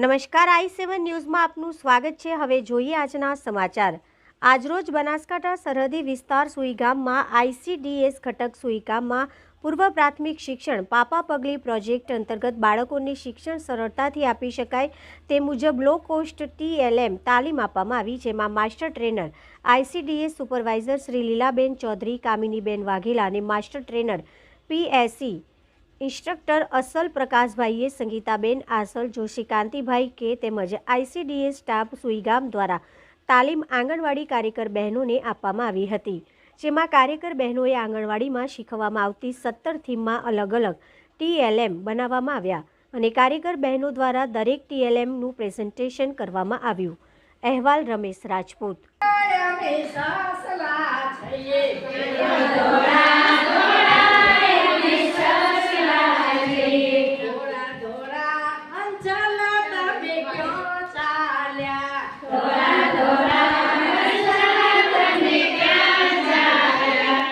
નમસ્કાર, આઈ સેવન ન્યૂઝમાં આપનું સ્વાગત છે. હવે જોઈએ આજના સમાચાર. આજરોજ બનાસકાંઠા સરહદી વિસ્તાર સુઈગામમાં આઈસીડીએસ ઘટક સુઈગામમાં પૂર્વ પ્રાથમિક શિક્ષણ પાપા પગલી પ્રોજેક્ટ અંતર્ગત બાળકોને શિક્ષણ સરળતાથી આપી શકાય તે મુજબ લો કોસ્ટ ટીએલએમ તાલીમ આપવામાં આવી, જેમાં master trainer ICDS supervisor Shri Lilaben Chaudhari, Kaminiben Vaghela અને માસ્ટર ટ્રેનર પીએસસી ઇન્સ્ટ્રક્ટર અસલ પ્રકાશભાઈએ સંગીતાબેન આસલ, જોશી કાંતિભાઈ કે તેમજ આઈસીડીએસ સ્ટાફ સુઈગામ દ્વારા તાલીમ આંગણવાડી કાર્યકર બહેનોને આપવામાં આવી હતી, જેમાં કાર્યકર બહેનોએ આંગણવાડીમાં શીખવવામાં આવતી સત્તર થીમમાં અલગ અલગ ટીએલએમ બનાવવામાં આવ્યા અને કાર્યકર બહેનો દ્વારા દરેક ટીએલએમનું પ્રેઝન્ટેશન કરવામાં આવ્યું. અહેવાલ રમેશ રાજપૂત.